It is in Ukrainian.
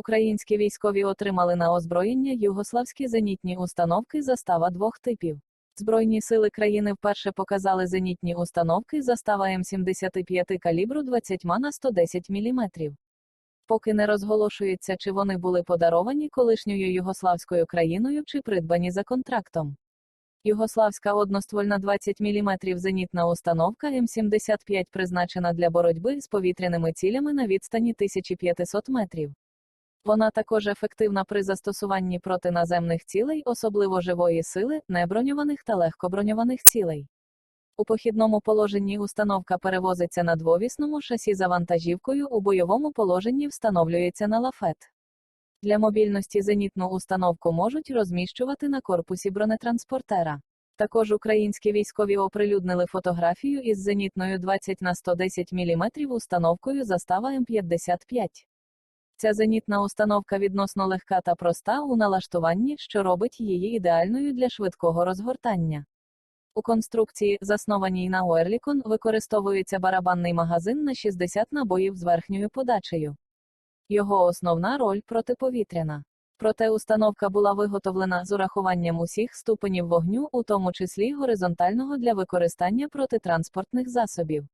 Українські військові отримали на озброєння югославські зенітні установки застава двох типів. Збройні сили країни вперше показали зенітні установки застава М75 калібру 20 на 110 мм. Поки не розголошується, чи вони були подаровані колишньою югославською країною чи придбані за контрактом. Югославська одноствольна 20 мм зенітна установка М75 призначена для боротьби з повітряними цілями на відстані 1500 метрів. Вона також ефективна при застосуванні проти наземних цілей, особливо живої сили, неброньованих та легкоброньованих цілей. У похідному положенні установка перевозиться на двовісному шасі за вантажівкою, у бойовому положенні встановлюється на лафет. Для мобільності зенітну установку можуть розміщувати на корпусі бронетранспортера. Також українські військові оприлюднили фотографію із зенітною 20 на 110 мм установкою застава М55. Ця зенітна установка відносно легка та проста у налаштуванні, що робить її ідеальною для швидкого розгортання. У конструкції, заснованій на Оерлікон, використовується барабанний магазин на 60 набоїв з верхньою подачею. Його основна роль протиповітряна. Проте установка була виготовлена з урахуванням усіх ступенів вогню, у тому числі горизонтального для використання протитранспортних засобів.